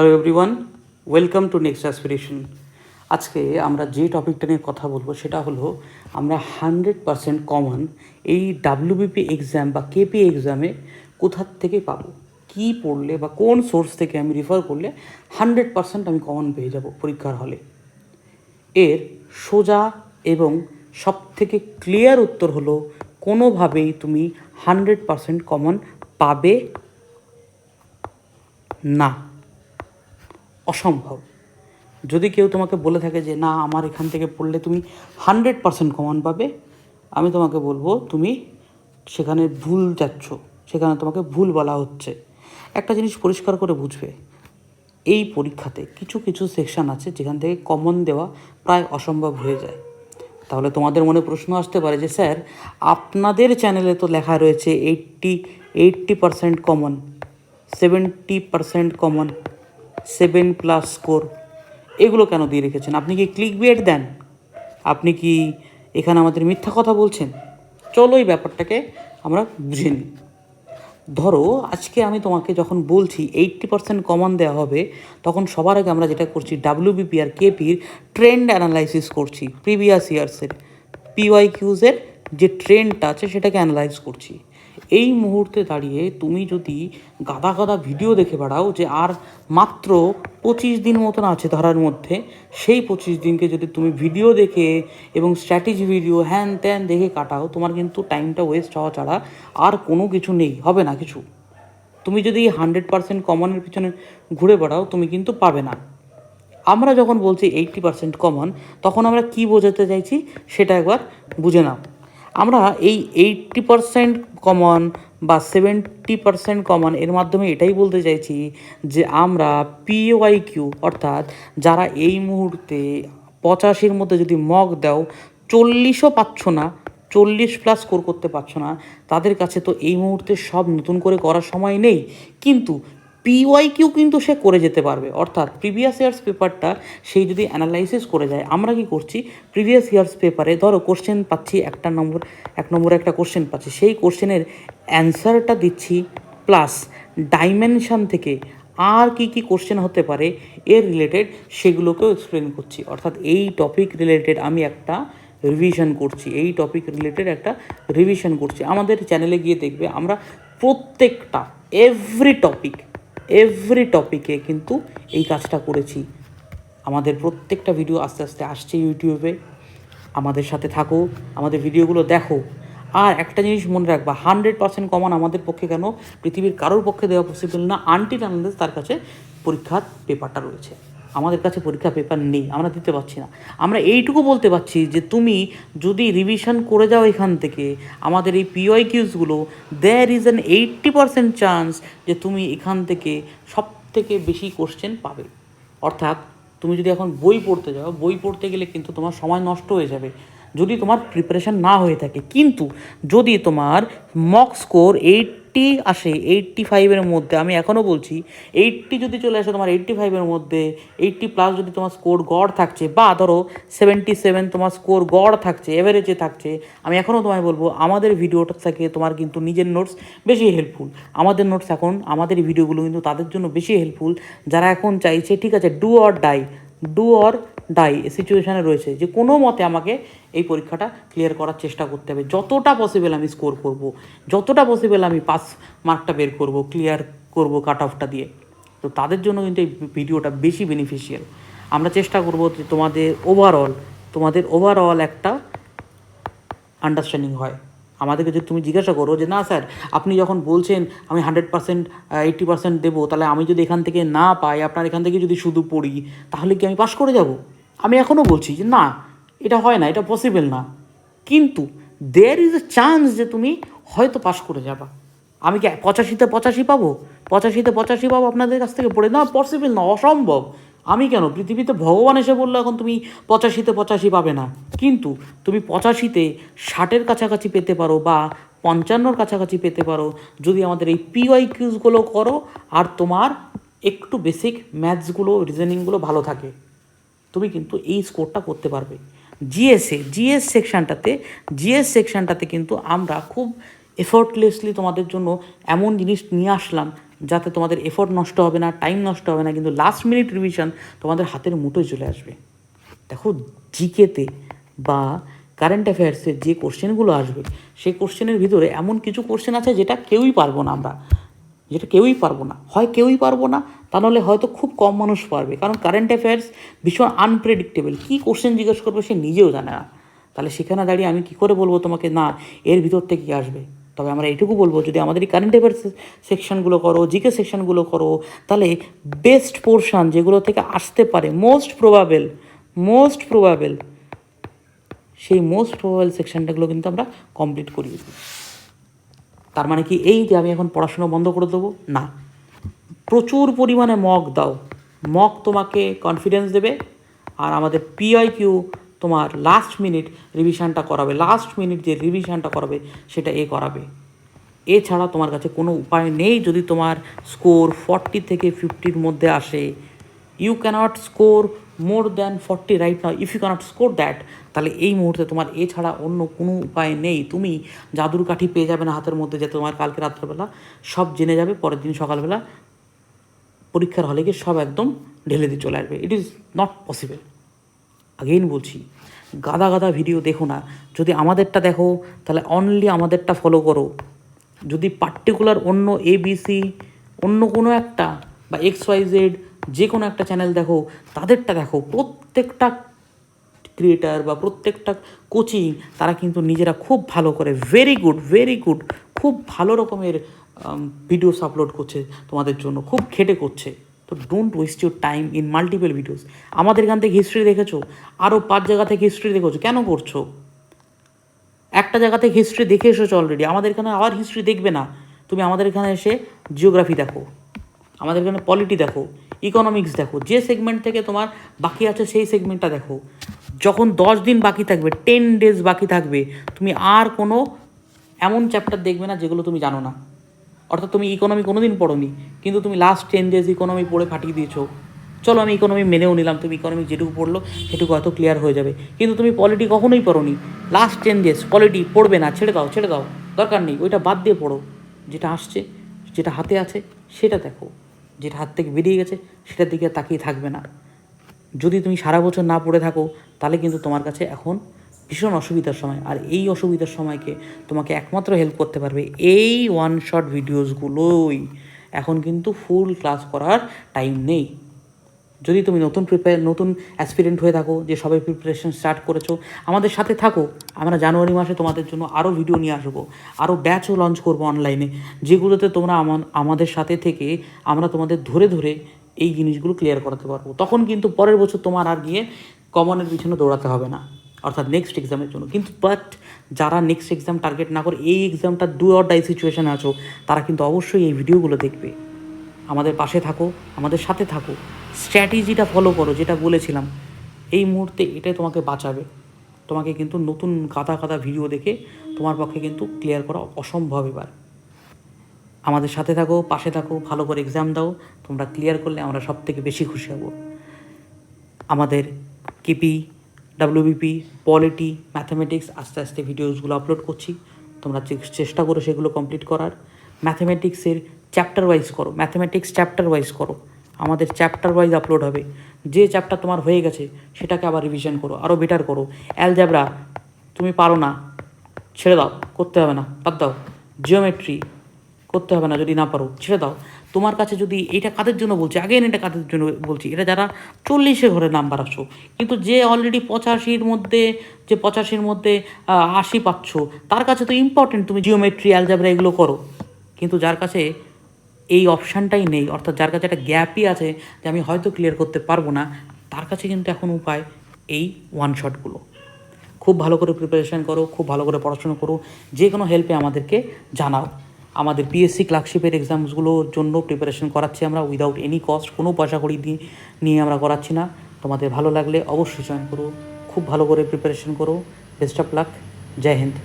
Hello everyone welcome to next aspiration আজকে আমরা যে টপিকটা নিয়ে কথা বলব সেটা হলো, আমরা হান্ড্রেড পারসেন্ট কমন এই ডাব্লিউবিপি এক্সাম বা কেপি এক্সামে কোথার থেকে পাবো? কী পড়লে বা কোন সোর্স থেকে আমি রেফার করলে হান্ড্রেড পারসেন্ট আমি কমন পেয়ে যাব পরীক্ষার হলে? এর সোজা এবং সব থেকে ক্লিয়ার উত্তর হলো, কোনোভাবেই তুমি হান্ড্রেড পারসেন্ট কমন পাবে না। অসম্ভব। যদি কেউ তোমাকে বলে থাকে যে, না, আমার এখান থেকে পড়লে তুমি হান্ড্রেড পারসেন্ট কমন পাবে, আমি তোমাকে বলব, তুমি সেখানে ভুল যাচ্ছ। সেখানে তোমাকে ভুল বলা হচ্ছে। একটা জিনিস পরিষ্কার করে বুঝবে, এই পরীক্ষাতে কিছু কিছু সেকশন আছে যেখান থেকে কমন দেওয়া প্রায় অসম্ভব হয়ে যায়। তাহলে তোমাদের মনে প্রশ্ন আসতে পারে যে, স্যার, আপনাদের চ্যানেলে তো লেখা রয়েছে eighty eighty percent common seventy percent common seven plus score এগুলো কেন দিয়ে রেখেছেন? আপনি কি ক্লিক বিয়েট দেন? আপনি কি এখানে আমাদের মিথ্যা কথা বলছেন? চলো এই ব্যাপারটাকে আমরা বুঝে নিই। ধরো, আজকে আমি তোমাকে যখন বলছি এইট্টি পার্সেন্ট কমন দেওয়া হবে, তখন সবার আগে আমরা যেটা করছি ডাব্লিউবিপি আর কেপির ট্রেন্ড অ্যানালাইসিস করছি প্রিভিয়াস ইয়ার্সের পিওয়াই কিউজের যে ট্রেন্ডটা আছে, সেটাকে অ্যানালাইজ করছি। এই মুহূর্তে দাঁড়িয়ে তুমি যদি গাদা গাদা ভিডিও দেখে বেড়াও যে আর মাত্র পঁচিশ দিন মতন আছে ধরার মধ্যে, সেই পঁচিশ দিনকে যদি তুমি ভিডিও দেখে এবং স্ট্র্যাটেজি ভিডিও হ্যান ত্যান দেখে কাটাও, তোমার কিন্তু টাইমটা ওয়েস্ট হওয়া ছাড়া আর কোনো কিছু নেই, হবে না কিছু। তুমি যদি হান্ড্রেড পার্সেন্ট কমনের পিছনে ঘুরে বেড়াও, তুমি কিন্তু পাবে না। আমরা যখন বলছি এইট্টি পার্সেন্ট কমন তখন আমরা কি বোঝাতে চাইছি সেটা একবার বুঝে নাও। আমরা এই এইটটি পার্সেন্ট কমন বা সেভেন্টি পার্সেন্ট কমন এর মাধ্যমে এটাই বলতে চাইছি যে আমরা পিওয়াই কিউ অর্থাৎ যারা এই মুহূর্তে পঁচাশির মধ্যে যদি মগ দাও, চল্লিশও পাচ্ছ না, চল্লিশ প্লাস স্কোর করতে পারছ না, তাদের কাছে তো এই মুহূর্তে সব নতুন করে করার সময় নেই। কিন্তু পিওয়াই কিউ কিন্তু সে করে যেতে পারবে। অর্থাৎ প্রিভিয়াস ইয়ার্স পেপারটা সেই যদি অ্যানালাইসিস করে যায়, আমরা কি করছি? প্রিভিয়াস ইয়ার্স পেপারে ধরো কোশ্চেন পাচ্ছি, একটা নম্বর, এক নম্বরে একটা কোশ্চেন পাচ্ছি, সেই কোশ্চেনের অ্যান্সারটা দিচ্ছি প্লাস ডাইমেনশান থেকে আর কি কি কোশ্চেন হতে পারে, এর রিলেটেড সেগুলোকেও এক্সপ্লেন করছি। অর্থাৎ এই টপিক রিলেটেড আমি একটা রিভিশন করছি, এই টপিক রিলেটেড একটা রিভিশন করছি। আমাদের চ্যানেলে গিয়ে দেখবে আমরা প্রত্যেকটা এভরি টপিক এভরি টপিকে কিন্তু এই কাজটা করেছি। আমাদের প্রত্যেকটা ভিডিও আস্তে আস্তে আসছে ইউটিউবে আমাদের সাথে থাকো, আমাদের ভিডিওগুলো দেখো। আর একটা জিনিস মনে রাখবা হান্ড্রেড পার্সেন্ট কমন আমাদের পক্ষে কেন পৃথিবীর কারোর পক্ষে দেওয়া পসিবল না আনটিল আনলেস তার কাছে পরীক্ষার পেপারটা রয়েছে। আমাদের কাছে পরীক্ষা পেপার নেই, আমরা দিতে পারছি না। আমরা এইটুকু বলতে পারছি যে তুমি যদি রিভিশন করে যাও এখান থেকে, আমাদের এই PY কিউজগুলো there is an eighty percent chance যে তুমি এখান থেকে সব থেকে বেশি কোশ্চেন পাবে। অর্থাৎ তুমি যদি এখন বই পড়তে যাও, বই পড়তে গেলে কিন্তু তোমার সময় নষ্ট হয়ে যাবে, যদি তোমার প্রিপারেশন না হয়ে থাকে। কিন্তু যদি তোমার মক স্কোর এইট্টি আসে এইট্টি ফাইভের মধ্যে, আমি এখনও বলছি এইট্টি যদি চলে আসে তোমার এইট্টি ফাইভের মধ্যে এইট্টি প্লাস যদি তোমার স্কোর গড় থাকছে, বা ধরো সেভেন্টি সেভেন তোমার স্কোর গড় থাকছে এভারেজে থাকছে, আমি এখনও তোমায় বলব, আমাদের ভিডিওটা থেকে তোমার কিন্তু নিজের নোটস বেশি হেল্পফুল আমাদের নোটস এখন, আমাদের ভিডিওগুলো কিন্তু তাদের জন্য বেশি হেল্পফুল যারা এখন চাইছে, ঠিক আছে do or die do or die সিচুয়েশানে রয়েছে যে কোনো মতে আমাকে এই পরীক্ষাটা ক্লিয়ার করার চেষ্টা করতে হবে। যতটা পসিবল আমি স্কোর করব, যতটা পসিবল আমি পাস মার্কটা বের করব ক্লিয়ার করব কাট অফটা দিয়ে। তো তাদের জন্য কিন্তু এই ভিডিওটা বেশি বেনিফিশিয়াল আমরা চেষ্টা করব যে তোমাদের ওভারঅল তোমাদের ওভারঅল একটা আন্ডারস্ট্যান্ডিং হয়। আমাদেরকে যদি তুমি জিজ্ঞাসা করো যে, না স্যার, আপনি যখন বলছেন আমি হান্ড্রেড পার্সেন্ট এইট্টি পার্সেন্ট দেবো, তাহলে আমি যদি এখান থেকে না পাই, আপনার এখান থেকে যদি শুধু পড়ি, তাহলে কি আমি পাশ করে যাব? আমি এখনও বলছি যে না, এটা হয় না, এটা পসিবল না। কিন্তু দেয়ার ইজ এ চান্স যে তুমি হয়তো পাশ করে যাবা। আমি কি পঁচাশিতে পঁচাশি পাবো? পঁচাশিতে পঁচাশি পাবো আপনাদের কাছ থেকে পড়ে? না পসিবল না, অসম্ভব। আমি কেন? পৃথিবীতে ভগবান এসে বলল, এখন তুমি পঁচাশিতে পঁচাশি পাবে না। কিন্তু তুমি পঁচাশিতে ষাটের কাছাকাছি পেতে পারো বা পঞ্চান্নর কাছাকাছি পেতে পারো। যদি আমাদের এই পিওয়াই কিউজগুলো করো, আর তোমার একটু বেসিক ম্যাথসগুলো রিজনিংগুলো ভালো থাকে। তুমি কিন্তু এই স্কোরটা করতে পারবে। জিএসএ জিএস সেকশানটাতে জিএস সেকশানটাতে কিন্তু আমরা খুব এফোর্টলেসলি তোমাদের জন্য এমন জিনিস নিয়ে আসলাম, যাতে তোমাদের এফোর্ট নষ্ট হবে না টাইম নষ্ট হবে না, কিন্তু লাস্ট মিনিট রিভিশন তোমাদের হাতের মুঠোয় চলে আসবে। দেখো জিকেতে বা কারেন্ট অ্যাফেয়ার্সের যে কোশ্চেনগুলো আসবে, সেই কোশ্চেনের ভিতরে এমন কিছু কোশ্চেন আছে যেটা কেউই পারব না আমরা। যেটা কেউই পারব না। হয় কেউই পারব না, তা নাহলে হয়তো খুব কম মানুষ পারবে। কারণ কারেন্ট অ্যাফেয়ার্স ভীষণ আনপ্রেডিক্টেবল কী কোশ্চেন জিজ্ঞেস করবে সে নিজেও জানে না। তাহলে সেখানে দাঁড়িয়ে আমি কী করে বলব তোমাকে? না, এর ভিতর থেকে আসবে? তবে আমরা এটুকু বলব, যদি আমাদের এই কারেন্ট অ্যাফেয়ার্স সেকশনগুলো করো জিকে সেকশনগুলো করো, তাহলে বেস্ট পোর্শন যেগুলো থেকে আসতে পারে মোস্ট প্রবাবেল মোস্ট প্রবাবেল সেই মোস্ট প্রবাবেল সেকশনটাগুলো কিন্তু আমরা কমপ্লিট করিয়ে দিই। তার মানে কি এই যে আমি এখন পড়াশুনো বন্ধ করে দেবো? না। প্রচুর পরিমাণে মক দাও। মক তোমাকে কনফিডেন্স দেবে আর আমাদের পিআই কিউ তোমার লাস্ট মিনিট রিভিশনটা করাবে। লাস্ট মিনিট যে রিভিশনটা করাবে, সেটা এ করাবে। এছাড়া তোমার কাছে কোনো উপায় নেই যদি তোমার স্কোর ফর্টি থেকে ফিফটির মধ্যে আসে। You cannot score more than forty right now if you cannot score that তাহলে এই মুহূর্তে তোমার এছাড়া অন্য কোনো উপায় নেই। তুমি জাদুর কাঠি পেয়ে যাবে না হাতের মধ্যে, যে তোমার কালকে রাত্রেবেলা সব জেনে যাবে, পরের দিন সকালবেলা পরীক্ষার হলে গিয়ে সব একদম ঢেলে দিয়ে চলে আসবে। It is not possible again বলছি, গাদা গাদা ভিডিও দেখো না। যদি আমাদেরটা দেখো, তাহলে অনলি আমাদেরটা ফলো করো। যদি পার্টিকুলার অন্য এবিসি অন্য কোনো একটা বা এক্স ওয়াই জেড যে কোনো একটা চ্যানেল দেখো, তাদেরটা দেখো, প্রত্যেকটা ক্রিয়েটার বা প্রত্যেকটা কোচিং তারা কিন্তু নিজেরা খুব ভালো করে ভেরি গুড ভেরি গুড খুব ভালো রকমের ভিডিওস আপলোড করছে তোমাদের জন্য, খুব খেটে করছে। তো don't waste your time in multiple videos আমাদের এখান থেকে হিস্ট্রি দেখেছ? আরও পাঁচ জায়গা থেকে হিস্ট্রি দেখেছ? কেন করছ? একটা জায়গা থেকে হিস্ট্রি দেখে এসেছ অলরেডি আমাদের এখানে আবার হিস্ট্রি দেখবে না। তুমি আমাদের এখানে এসে জিওগ্রাফি দেখো। আমাদের এখানে পলিটি দেখো। ইকোনমিক্স দেখো। যে সেগমেন্ট থেকে তোমার বাকি আছে, সেই সেগমেন্টটা দেখো। যখন দশ দিন বাকি থাকবে টেন ডেজ বাকি থাকবে, তুমি আর কোনো এমন চ্যাপ্টার দেখবে না যেগুলো তুমি জানো না। অর্থাৎ তুমি ইকোনমি কোনো দিন পড়োনি, কিন্তু তুমি লাস্ট টেন ডেজ ইকোনমি পড়ে ফাটিয়ে দিয়েছ। চলো আমি ইকোনমি মেনেও নিলাম, তুমি ইকোনমি যেটুকু পড়ল, সেটুকু হয়তো ক্লিয়ার হয়ে যাবে। কিন্তু তুমি পলিটি কখনোই পড়োনি। লাস্ট টেন ডেজ পলিটি পড়বে না, ছেড়ে দাও ছেড়ে দাও। দরকার নেই, ওইটা বাদ দিয়ে পড়ো। যেটা আসছে, যেটা হাতে আছে, সেটা দেখো। যেটা হাত থেকে বেরিয়ে গেছে, সেটার দিকে তাকিয়ে থাকবে না। যদি তুমি সারা বছর না পড়ে থাকো, তাহলে কিন্তু তোমার কাছে এখন ভীষণ অসুবিধার সময়। আর এই অসুবিধার সময়কে তোমাকে একমাত্র হেল্প করতে পারবে এই ওয়ান শট ভিডিওসগুলোই এখন কিন্তু ফুল ক্লাস করার টাইম নেই। যদি তুমি নতুন প্রিপেয়ার নতুন অ্যাসপিরেন্ট হয়ে থাকো, যে সবাই প্রিপারেশন স্টার্ট করেছ, আমাদের সাথে থাকো। আমরা জানুয়ারি মাসে তোমাদের জন্য আরও ভিডিও নিয়ে আসব। আরও ব্যাচও লঞ্চ করব অনলাইনে যেগুলোতে তোমরা আমাদের সাথে থেকে আমরা তোমাদের ধরে ধরে এই জিনিসগুলো ক্লিয়ার করাতে পারব। তখন কিন্তু পরের বছর তোমার আর গিয়ে কমনের পিছনে দৌড়াতে হবে না। অর্থাৎ নেক্সট এক্সামের জন্য। কিন্তু বাট যারা নেক্সট এক্সাম টার্গেট না করে, এই এক্সামটা ডু অর ডাই সিচুয়েশানে আছো, তারা কিন্তু অবশ্যই এই ভিডিওগুলো দেখবে। আমাদের পাশে থাকো, আমাদের সাথে থাকো। স্ট্র্যাটেজিটা ফলো করো, যেটা বলেছিলাম। এই মুহূর্তে এটাই তোমাকে বাঁচাবে। তোমাকে কিন্তু নতুন কাদা কাদা ভিডিও দেখে তোমার পক্ষে কিন্তু ক্লিয়ার করা অসম্ভব এবার। আমাদের সাথে থাকো, পাশে থাকো, ভালো করে এক্সাম দাও। তোমরা ক্লিয়ার করলে আমরা সব থেকে বেশি খুশি হব। আমাদের কেপি ডাব্লিউবিপি পলিটি ম্যাথামেটিক্স আস্তে আস্তে ভিডিওসগুলো আপলোড করছি। তোমরা চেষ্টা করো সেগুলো কমপ্লিট করার। ম্যাথামেটিক্সের চ্যাপ্টার ওয়াইজ করো ম্যাথামেটিক্স চ্যাপ্টার ওয়াইজ করো, আমাদের চ্যাপ্টার ওয়াইজ আপলোড হবে। যে চ্যাপ্টার তোমার হয়ে গেছে, সেটাকে আবার রিভিশন করো আরও বেটার করো। অ্যালজাবরা তুমি পারো না, ছেড়ে দাও, করতে হবে না, বাদ দাও। জিওমেট্রি করতে হবে না যদি না পারো, ছেড়ে দাও। তোমার কাছে যদি এটা কাদের জন্য বলছি আগেন এটা কাদের জন্য বলছি, এটা যারা চল্লিশে ঘরে নাম্বার আসো কিন্তু যে অলরেডি পঁচাশির মধ্যে, যে পঁচাশির মধ্যে আশি পাচ্ছ, তার কাছে তো ইম্পর্টেন্ট তুমি জিওমেট্রি অ্যালজাবরা এগুলো করো। কিন্তু যার কাছে এই অপশানটাই নেই। অর্থাৎ যার কাছে একটা গ্যাপই আছে যে আমি হয়তো ক্লিয়ার করতে পারব না, তার কাছে কিন্তু এখন উপায় এই ওয়ান শটগুলো খুব ভালো করে প্রিপারেশান করো, খুব ভালো করে পড়াশোনা করো, যে কোনো হেল্পে আমাদেরকে জানাও। আমাদের পিএসসি ক্লার্কশিপের এক্সামসগুলোর জন্য প্রিপারেশন করাচ্ছি আমরা উইদাউট এনি কস্ট কোনো পয়সা করি নিয়ে আমরা করাচ্ছি না। তোমাদের ভালো লাগলে অবশ্যই জয়েন করো, খুব ভালো করে প্রিপারেশন করো। Best of luck Joy Hind.